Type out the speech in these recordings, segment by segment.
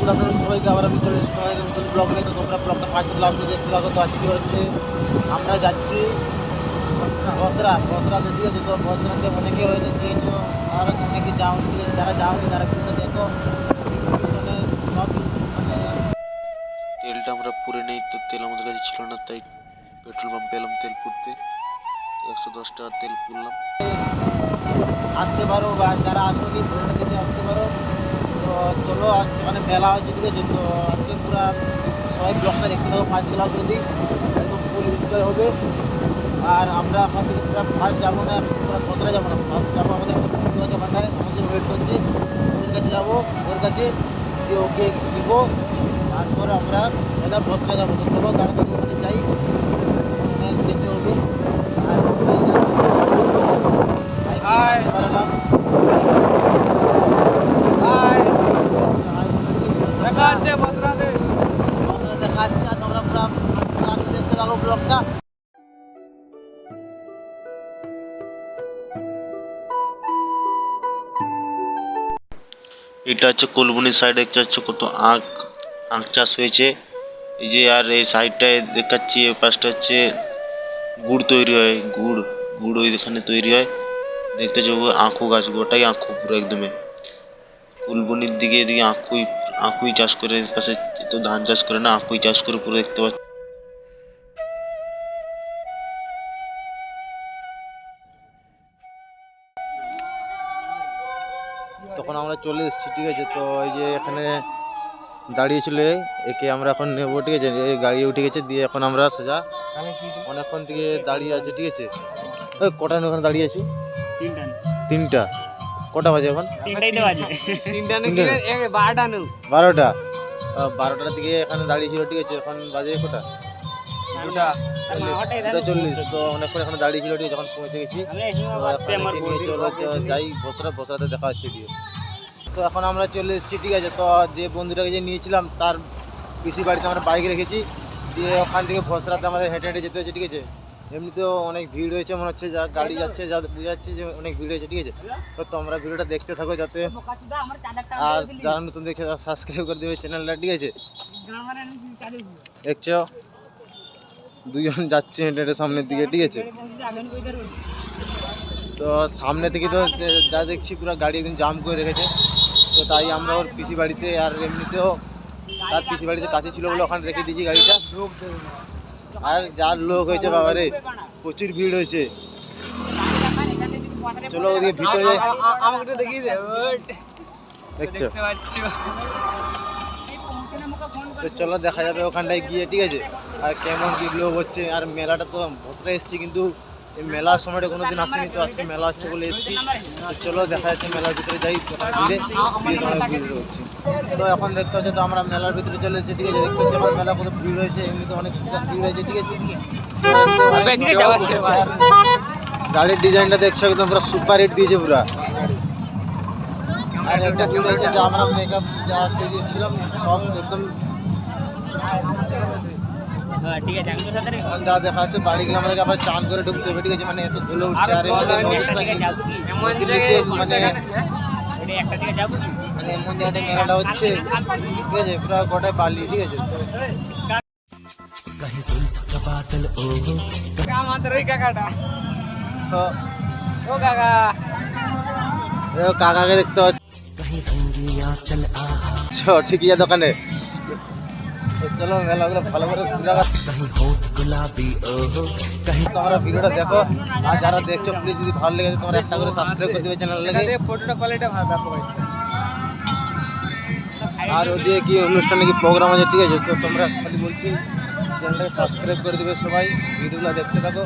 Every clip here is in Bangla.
গুড আফটারনুন সবাইকে আবার আমি চলে এসেছি তোমাদের নতুন ব্লগ নিয়ে। তো তোমরা ব্লগটা ফার্স্ট থেকে লাস্ট দেখতে থাকো। তো আজকে হচ্ছে আমরা যাচ্ছি বসরা বসরাতে ঠিক আছে তো বসরাতে অনেকে হয়েছে চেয়েছো আর অনেকে যাওনি যারা যাওনি তারা কিন্তু দেখো মানে সব তেলটা আমরা পুরে নেই তো তেল আমাদের কাছে ছিল না তাই পেট্রোল পাম্পে এলাম তেল পুরতে একশো দশ টাকার তেল পুরলাম আসতে পারো বা যারা আসনি দেখে আসতে পারো। চলো সেখানে মেলা হচ্ছে ঠিক আছে? তো আজকে পুরো সবাই ব্লগটা দেখতে থাকো ফার্স্ট ক্লাস অবধি। একদম ফুল এনজয় হবে। আর আমরা ওখান থেকে পুরো ফার্স্ট যাব না পুরো খসড়া যাব না। ফার্স্ট যাব আমাদের বন্ধু আছে ওখানটায় আমাদের ওয়েট করছে। ওর কাছে যাব, ওর কাছে ওকে দিব। তারপরে আমরা সোজা বসরা যাব। তো চলো, তাড়াতাড়ি ওখানে যাই। এটা হচ্ছে কলবনির সাইডে দেখতে পাচ্ছ কত আখ আখ চাষ হয়েছে। এই যে আর এই সাইডটায় দেখাচ্ছি, এই পাশটা হচ্ছে গুড় তৈরি হয়, গুড় গুড় ওই ওইখানে তৈরি হয়। দেখতে পাচ্ছ আখু গাছ, গোটাই আখু পুরো একদমে। কুলবনির দিকে এদিকে আখুই আখুই চাষ করে পাশে তো ধান চাষ করে না, আখুই চাষ করে পুরো দেখতে পাচ্ছ আমরা চলে এসেছি ঠিক আছে? তো এই যে এখানে দাঁড়িয়েছিল এ, একে আমরা এখন নেব ঠিক আছে? এই গাড়ি উঠে গেছে দিয়ে এখন আমরা সোজা অনেকক্ষণ থেকে দাঁড়িয়ে আছে ঠিক আছে? ওই কটা ওখানে দাঁড়িয়ে আছি? তিনটা তিনটা। কটা বাজে এখন? বাজে। তিনটা তিনটে? বারোটা বারোটার দিকে এখানে দাঁড়িয়েছিল ঠিক আছে? এখন বাজে কটা? দুটা। চল্লিশ। তো অনেকক্ষণ এখানে দাঁড়িয়েছিল ঠিক আছে? যখন পৌঁছে গেছি। যাই বসরা বসরাতে দেখা হচ্ছে দিয়ে। তো এখন আমরা চলে এসেছি, ঠিক আছে? তো যে বন্ধুটাকে যে নিয়েছিলাম, তার পিসি বাড়িতে আমরা বাইক রেখেছি। দিয়ে ওখান থেকে বসরাতে আমাদের হেঁটে হেঁটে যেতে হয়েছে, ঠিক আছে? এমনিতেও অনেক ভিড় হয়েছে, মনে হচ্ছে যা গাড়ি যাচ্ছে, যা বোঝাচ্ছে যে অনেক ভিড় হয়েছে, ঠিক আছে? তো তোমরা ভিডিওটা দেখতে থাকো যাতে আর যারা নতুন দেখছে, তারা সাবস্ক্রাইব করে দেবে চ্যানেলটা ঠিক আছে? দেখছ? দুজন যাচ্ছে হেঁটে হেঁটে সামনের দিকে, ঠিক আছে? তো সামনে থেকে তো যা দেখছি পুরো গাড়ি একদম জাম করে রেখেছে। তো তাই আমরা ওর পিসি বাড়িতে আর এমনিতেও তার পিসি বাড়িতে কাছে ছিল বলে ওখানে রেখে দিয়েছি গাড়িটা। আর যার লোক হয়েছে বাবারে প্রচুর ভিড় হয়েছে। চলো ওদিকে ভিতরে আমাকে দেখিয়ে দেখছ? তো চলো দেখা যাবে ওখানটায় গিয়ে ঠিক আছে? আর কেমন কি লোক হচ্ছে আর মেলাটা তো ভোতরা এসছি কিন্তু এই মেলার সময়টা কোনোদিন আসেনি তো আজকে মেলা হচ্ছে বলে এসছি। চলো দেখা যাচ্ছে মেলার ভিতরে যাই ঘুরে ভিড় রয়েছে তো এখন দেখতে হচ্ছে তো আমরা মেলার ভিতরে চলে এসেছি ঠিক আছে? দেখতে হচ্ছে আমার মেলা কত ভিড় হয়েছে এমনিতে অনেক ভিড় হয়েছে ঠিক আছে? আছে। গাড়ির ডিজাইনটা দেখছ একদম পুরো সুপার হিট দিয়েছে পুরো। আর একটা ভিড় হয়েছে যে আমরা মেকআপ যা সেজে এসেছিলাম সব একদম যা দেখা যাচ্ছে বাড়ি গেলে আমাদেরকে আবার চান করে ঢুকতে হবে ঠিক আছে? মানে এত ধুলো উঠছে আর মানে মানে এমন মেলাটা হচ্ছে ঠিক আছে? পুরো গোটায় বালি ঠিক আছে? কাকাকে দেখতে পাচ্ছ। ঠিকই যা দোকানে। চলো মেলাগুলো ভালো করে ঘুরে তোমরা ভিডিওটা দেখো। আর যারা দেখছ প্লিজ যদি ভালো লেগে তোমরা একটা করে সাবস্ক্রাইব করে দেবে চ্যানেল লাগে। ফটোটা কোয়ালিটি ভালো দেখো আর ওদিকে কি অনুষ্ঠানে কি প্রোগ্রাম আছে? ঠিক আছে তো তোমরা খালি বলছি চ্যানেলটাকে সাবস্ক্রাইব করে দেবে সবাই। ভিডিওগুলো দেখতে থাকো।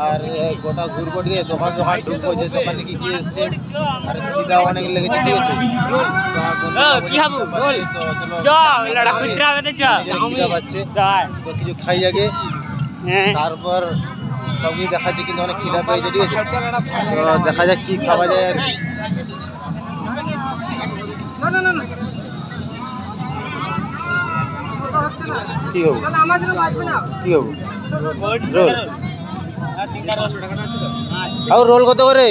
আর গোটা ঘুরবো আছে দোকান দোকান ঢুকবো যে দোকানে কি কি এসছে আর খিদা অনেক লেগেছে ঠিক আছে? কি খাব? বল। পাচ্ছে, তো লড়া। হবে খিদা পাচ্ছে কিছু খাই আগে। হ্যাঁ। তারপর সব কিছু দেখাচ্ছে কিন্তু অনেক খিদা পেয়েছে ঠিক আছে? তো দেখা যাক কি খাওয়া যায় আর কি। কি হব? কি হব? রোল। আর রোল কত করে?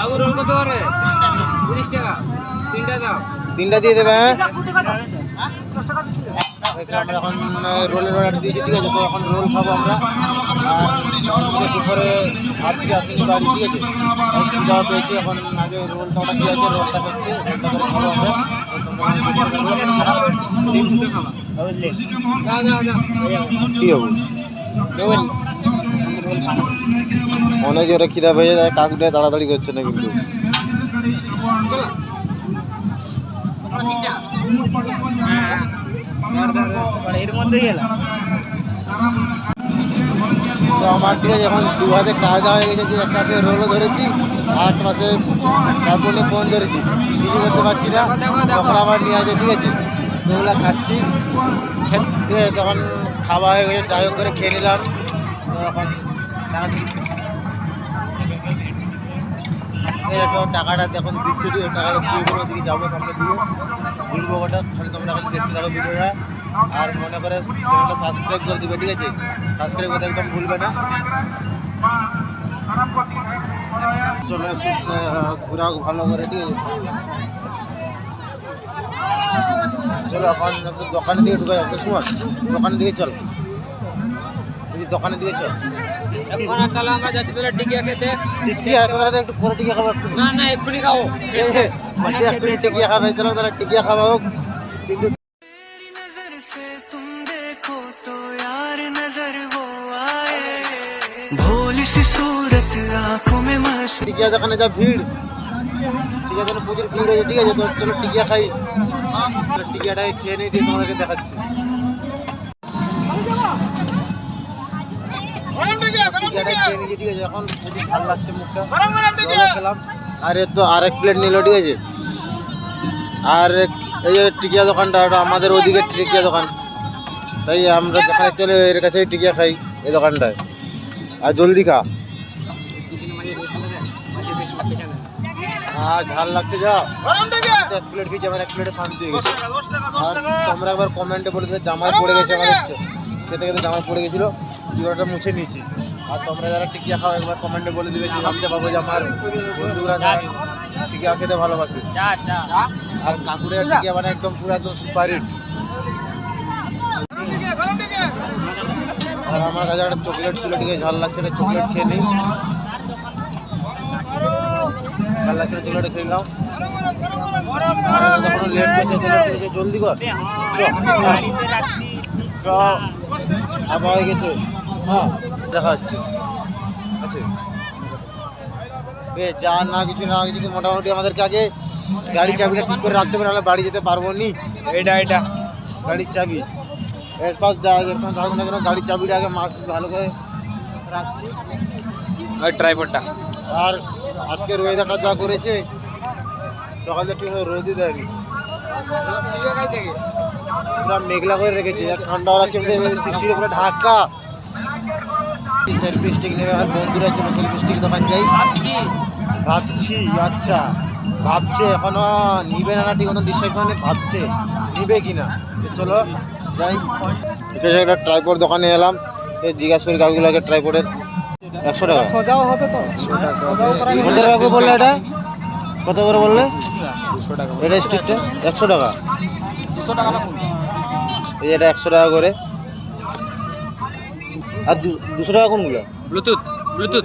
আবু রোল কত করে? তিরিশ টাকা। তিনটা দাও। তিনটা দিয়ে দেবে হ্যাঁ? এখানে আমরা এখন রোলের অর্ডার দিয়েছি ঠিক আছে? তো এখন রোল খাব আমরা। আর দুপুরে ভাত দিয়ে আসেনি বাড়ি ঠিক আছে? পেয়েছি এখন আগে রোলটা অর্ডার দিয়ে আছে? রোলটা রোলটা করে খাব আমরা। কি হব? অনেক জোরে খিদা পেয়ে যায় কাকুটা তাড়াতাড়ি করছে না কিন্তু আমার ঠিক আছে এখন দু হাতে কাজ হয়ে গেছে যে একটা পাশে রোলও ধরেছি আর একটা পাশে তারপরে ফোন ধরেছি। কিছু করতে পারছি না, তখন আবার নিয়ে আছে ঠিক আছে, তো খাচ্ছি। তখন খাওয়া হয়ে গেছে, যাই করে খেয়ে নিলাম। এখন টাকাটা এখন দিচ্ছে টাকাটা দিয়ে দেবো ওদিকে যাব সামনে দিয়ে। ঘুরবো ওটা খালি তোমরা খালি দেখতে থাকো ভিডিওটা। আর মনে করে চ্যানেলটা সাবস্ক্রাইব করে দিবে, ঠিক আছে? সাবস্ক্রাইব করতে একদম ভুলবে না। চলো ঘোরা ভালো করে, ঠিক আছে? দোকান দোকানের দিকে ঢুকে যাবে সুমন দোকানের দিকে চল। দোকানের দিকে চল। এখন তাহলে আমরা যাচ্ছি তোরা টিকিয়া খেতে। টিকিয়া একটু পরে টিকিয়া খাব একটু। না না টিকিয়া খাবে চলো তাহলে টিকিয়া খাওয়া হোক। টিকিয়া দোকানে যা ভিড়। টিকিয়া দোকানে প্রচুর ভিড় হয়েছে ঠিক আছে চলো টিকিয়া খাই। তো টিকিয়াটাকে খেয়ে নিয়ে দিয়ে তোমাদেরকে দেখাচ্ছি। ঠিক আছে, এখন লাগছে মুখটা। খেলাম। আর এর তো প্লেট নিল, ঠিক আছে। আর এই যে টিকিয়া দোকানটা আমাদের ওদিকে টিকিয়া দোকান। তাই আমরা চলে এর কাছেই টিকিয়া খাই এই দোকানটায়। আর জলদি খা। হ্যাঁ ঝাল লাগছে যা। এক প্লেট খেয়েছি আমার এক প্লেটে শান্তি হয়ে গেছে। তোমরা একবার কমেন্টে বলে দেবে জামাই পড়ে গেছে আমাদের খেতে খেতে জামাই পড়ে গেছিল মুছে নিয়েছি। আর তোমরা যারা টিকিয়া খাও একবার কমেন্টে বলে দিবে যে জানতে পাবো যে আমার বন্ধুরা টিকিয়া খেতে ভালোবাসে। আর কাকুরের টিকিয়া মানে একদম পুরো একদম সুপার হিট আর আমার কাছে একটা চকলেট ছিল ঠিক ঝাল লাগছে একটা চকলেট খেয়ে নিই ঝাল লাগছে চকলেট খেয়ে নাও। আর লেট করছে জলদি কর। আবার হয়ে গেছে। হ্যাঁ দেখা যাচ্ছে আছে। বেশ যা না কিছু না কিছু মোটামুটি আমাদেরকে আগে গাড়ি চাবিটা ঠিক করে রাখতে হবে নাহলে বাড়ি যেতে পারব নি। এটা এটা। গাড়ির চাবি। এর পাশ যা যেরকম থাকুক না কেন গাড়ির চাবিটা আগে মাস্ক ভালো করে রাখছি। ওই ট্রাইপডটা আর আজকের ওয়েদারটা যা করেছে সকালে ঠিক রোদই দেয়নি। পুরো মেঘলা করে রেখেছে আর ঠান্ডা লাগছে শিশির পুরো ঢাকা। সেলফি স্টিক নেবে আর বন্ধুরা চলো সেলফি স্টিক দোকান যাই। ভাবছি। ভাবছি আচ্ছা ভাবছে এখনও নিবে না ঠিক মতন ডিসাইড করে ভাবছে নিবে কি না চলো যাই। একটা ট্রাইপড দোকানে এলাম এই জিজ্ঞাসা করি কাকুগুলোকে ট্রাইপডের একশো টাকা। সোজাও হবে তো? কত টাকা। বললে এটা? কত করে বললে? এটা স্টিকটা? একশো টাকা। এই এটা একশো টাকা করে। আর দুশো টাকা কোনগুলো? Bluetooth bluetooth.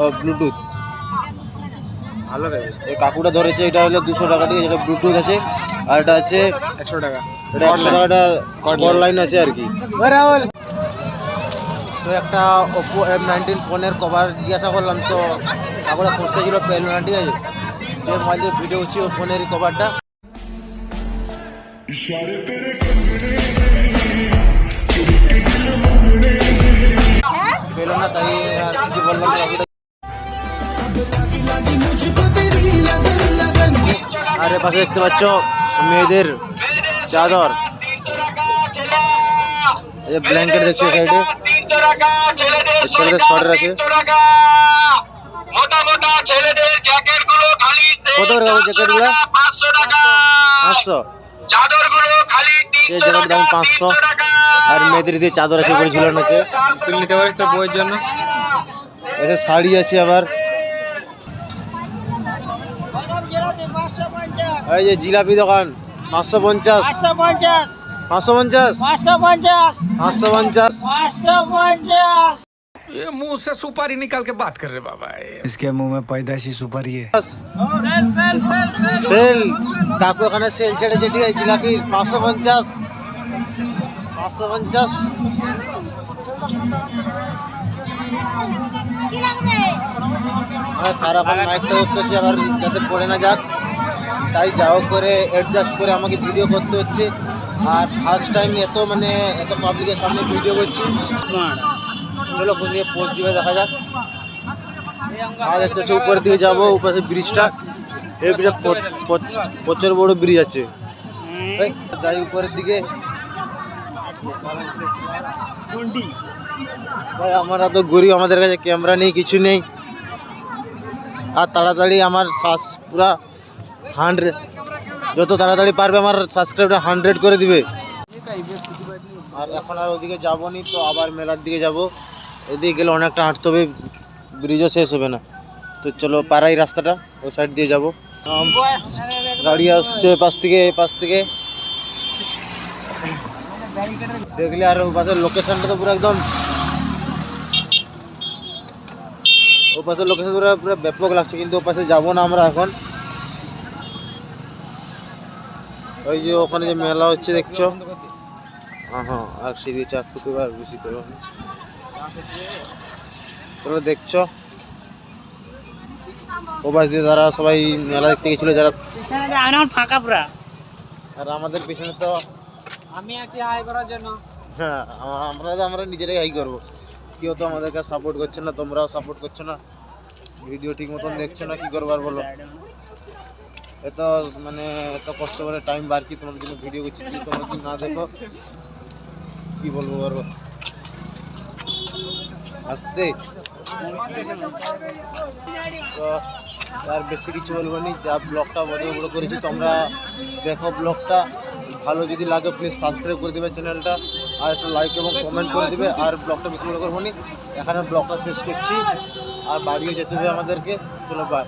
ও ব্লুটুথ। ভালো রে। এই কাকুটা ধরেছে এটা হলো দুশো টাকা ঠিক আছে? এটা ব্লুটুথ আছে। আর এটা আছে একশো টাকা। এটা একশো টাকাটা Cord লাইন আছে আর কি। তো একটা ওপো এম নাইনটিন ফোনের কভার জিজ্ঞাসা করলাম, তো তারপরে খুঁজতে ছিল পেল না ঠিক আছে? যে মোবাইল ভিডিও হচ্ছে ওই ফোনের কভারটা তাই আর পাশে দেখতে পাচ্ছ মেয়েদের চাদর। ব্ল্যাঙ্কেট দেখছ সাইডে ছেলেদের আছে। কত করে জ্যাকেটগুলো পাঁচশো এই জ্যাকেটের দাম পাঁচশো? আর মেয়েদের দিয়ে চাদর আছে উপরে ঝুলানো আছে। তুই নিতে পারিস তোর বইয়ের জন্য? শাড়ি আছে আবার। এই যে জিলাপি দোকান পাঁচশো পঞ্চাশ। পঞ্চাশ। পাঁচশো পঞ্চাশ পাঁচশো পঞ্চাশ পাঁচশো পঞ্চাশ পাঁচশো পঞ্চাশ ये मुंह से सुपारी निकाल के बात कर रहे बाबा इसके मुंह में पैदाइशी सुपारी है সেল কাকু এখানে সেল ছেড়েছে ঠিক আছে জিলাপির পাঁচশো পঞ্চাশ পাঁচশো পঞ্চাশ হ্যাঁ সারাক্ষণ মাইকটা ধরতেছি আবার যাতে পড়ে না যাক তাই যাও করে অ্যাডজাস্ট করে আমাকে ভিডিও করতে হচ্ছে আর ফার্স্ট টাইম এত মানে এত পাবলিকের সামনে ভিডিও করছি। চলো কোন দিকে পোস্ট দিবে দেখা যাক। আজ হচ্ছে উপরের দিকে যাব উপরে ব্রিজটা। এই ব্রিজটা প্রচুর বড় ব্রিজ আছে। যাই উপরের দিকে। ভাই আমরা তো গরিব আমাদের কাছে ক্যামেরা নেই কিছু নেই। আর তাড়াতাড়ি আমার শ্বাস পুরা হান্ড্রেড যত তাড়াতাড়ি পারবে আমার সাবস্ক্রাইবটা হান্ড্রেড করে দিবে। আর এখন আর ওদিকে যাব নি তো আবার মেলার দিকে যাব। এদিকে গেলে অনেকটা হাঁটতে হবে ব্রিজও শেষ হবে না। তো চলো পাড়াই রাস্তাটা ওই সাইড দিয়ে যাব। গাড়ি আসছে পাশ থেকে পাশ থেকে। দেখলে আর ও পাশের লোকেশনটা তো পুরো একদম ও পাশের লোকেশন পুরো পুরো ব্যাপক লাগছে, কিন্তু ও পাশে যাব না আমরা এখন। ওই যে ওখানে যে মেলা হচ্ছে দেখছ? হ্যাঁ হ্যাঁ আর সিঁড়ি চারটুকু আর বেশি না। চলো দেখছ? ও পাশ দিয়ে তারা সবাই মেলা দেখতে গেছিল যারা ফাঁকা পুরা। আর আমাদের পিছনে তো আমি আছি হাই করার জন্য। হ্যাঁ আমরা আমরা নিজেরাই হাই করব। কেউ তো আমাদেরকে সাপোর্ট করছে না তোমরাও সাপোর্ট করছ না। ভিডিও ঠিক মতন দেখছ না কি করবার বলো। এত মানে এত কষ্ট করে টাইম বার কি তোমাদের জন্য ভিডিও করছি যদি তোমরা কি না দেখো? কি বলব বলো আসতে। তো আর বেশি কিছু বলব নি, যা ব্লগটা বড় বড় করেছি, তোমরা দেখো ব্লগটা ভালো যদি লাগে প্লিজ সাবস্ক্রাইব করে দেবে চ্যানেলটা আর একটু লাইক এবং কমেন্ট করে দিবে, আর ব্লগটা বেশি বড় করব নি। এখানে ব্লগটা শেষ করছি, আর বাড়িও যেতে হবে আমাদেরকে। চলো বাই